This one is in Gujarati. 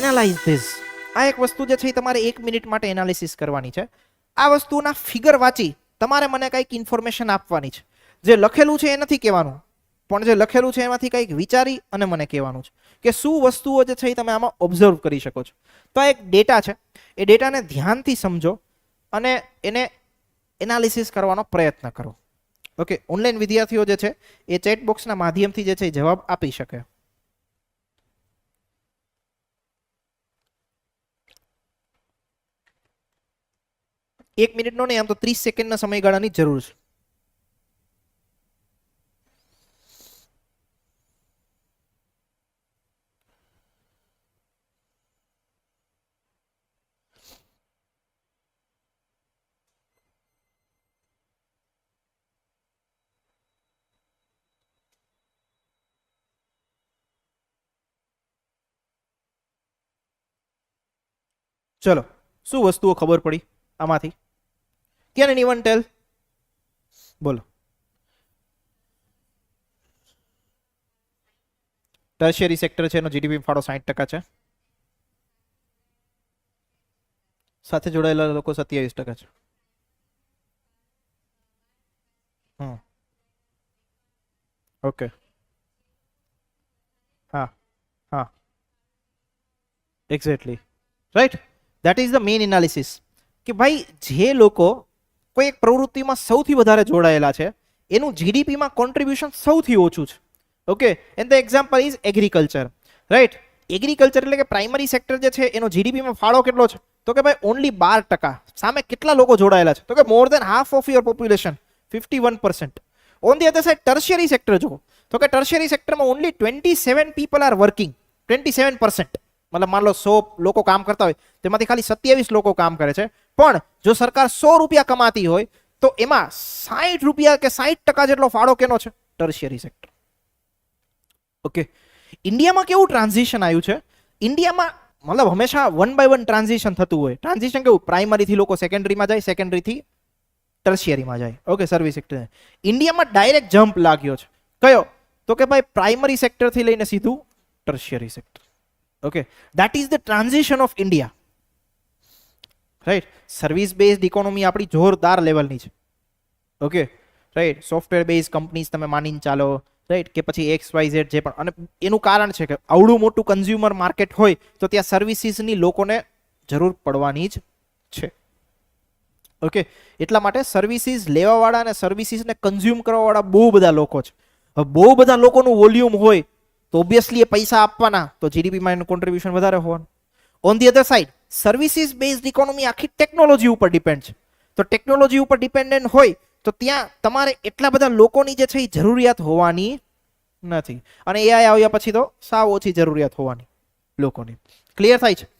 એનાલાઇઝ ધીસ આ એક વસ્તુ જે છે એ તમારે એક મિનિટ માટે એનાલિસિસ કરવાની છે. આ વસ્તુના ફિગર વાંચી તમારે મને કંઈક ઇન્ફોર્મેશન આપવાની છે. જે લખેલું છે એ નથી કહેવાનું. પણ જે લખેલું છે એમાંથી કંઈક વિચારી અને મને કહેવાનું છે. કે શું વસ્તુઓ જે છે એ તમે આમાં ઓબ્ઝર્વ કરી શકો છો. તો આ એક ડેટા છે. એ ડેટાને ધ્યાનથી સમજો અને એને એનાલિસિસ કરવાનો પ્રયત્ન કરો. ઓકે ઓનલાઈન વિદ્યાર્થીઓ જે છે એ ચેટ બોક્સના માધ્યમથી જે છે એ જવાબ આપી શકે. એક મિનિટનો નહીં આમ તો ત્રીસ સેકન્ડના સમયગાળાની જરૂર છે. ચલો, શું વસ્તુઓ ખબર પડી? આમાંથી. કેન એનીવન ટેલ બોલો. ટર્શિયરી સેક્ટર છે, એનો જીડીપી ફાળો સાઠ ટકા છે. સાથે જોડાયેલા લોકો સત્યાવીસ ટકા છે. હમ. ઓકે હા હા. Exactly right that is the main analysis કે ભાઈ, જે લોકો કોઈ એક પ્રવૃત્તિમાં સૌથી વધારે જોડાયેલા છે, એનું જીડીપીમાં કોન્ટ્રીબ્યુશન સૌથી ઓછું છે. Okay and the example is agriculture right agriculture એટલે કે પ્રાઇમરી સેક્ટર જે છે, એનો જીડીપીમાં ફાળો કેટલો છે? તો કે ભાઈ ઓનલી બાર ટકા. સામે કેટલા લોકો જોડાયેલા છે? તો કે more than half of your population fifty one percent on the other side tertiary sector જુઓ. તો કે ટર્શિયરી સેક્ટરમાં only twenty seven people are working twenty seven percent મતલબ માન લો સો લોકો કામ કરતા હોય, તેમાંથી ખાલી સત્યાવીસ લોકો કામ કરે છે. પણ જો સરકાર સો રૂપિયા કમાતી હોય, તો એમાં સાઠ રૂપિયા કે સાઠ ટકા જેટલો ફાળો કેનો છે? ટર્શિયરી સેક્ટર ઓકે ઇન્ડિયામાં કેવું ટ્રાન્ઝિશન આવ્યું છે? ઇન્ડિયામાં મતલબ હંમેશા વન બાય વન ટ્રાન્ઝિશન થતું હોય. ટ્રાન્ઝિશન કેવું? પ્રાઇમરીથી લોકો સેકન્ડરીમાં જાય સેકન્ડરીથી ટર્શિયરીમાં જાય. ઓકે સર્વિસ સેક્ટર ઇન્ડિયામાં ડાયરેક્ટ જમ્પ લાગ્યો છે. કયો? તો કે ભાઈ પ્રાઇમરી સેક્ટરથી લઈને સીધું tertiary sector okay that is the transition of India. Right service based economy આપણી જોરદાર લેવલની છે. Okay right software base companies તમે માનીને ચાલો. રાઈટ કે પછી એક્સ વાય ઝેડ જે પણ. અને એનું કારણ છે કે આવડું મોટું કન્ઝ્યુમર માર્કેટ હોય તો ત્યાં સર્વિસીસની લોકોને જરૂર પડવાની જ છે. ઓકે એટલા માટે સર્વિસીસ લેવાવાળા અને સર્વિસીસને કન્ઝ્યુમ કરવાવાળા બહુ બધા લોકો છે. બહુ બધા લોકોનું વોલ્યુમ હોય તો ઓબ્વિયસલી એ પૈસા આપવાના. તો જીડીપીમાં એનું કોન્ટ્રીબ્યુશન વધારે હોવાનું. On the other side services based economy આખી ટેકનોલોજી ઉપર ડિપેન્ડ છે. તો ટેકનોલોજી ઉપર ડિપેન્ડન્ટ હોય, તો ત્યાં તમારે એટલા બધા લોકોની જે છે એ જરૂરિયાત હોવાની નથી. અને એઆઈ આવ્યા પછી તો સાવ ઓછી જરૂરિયાત હોવાની લોકોની. ક્લિયર થાય છે?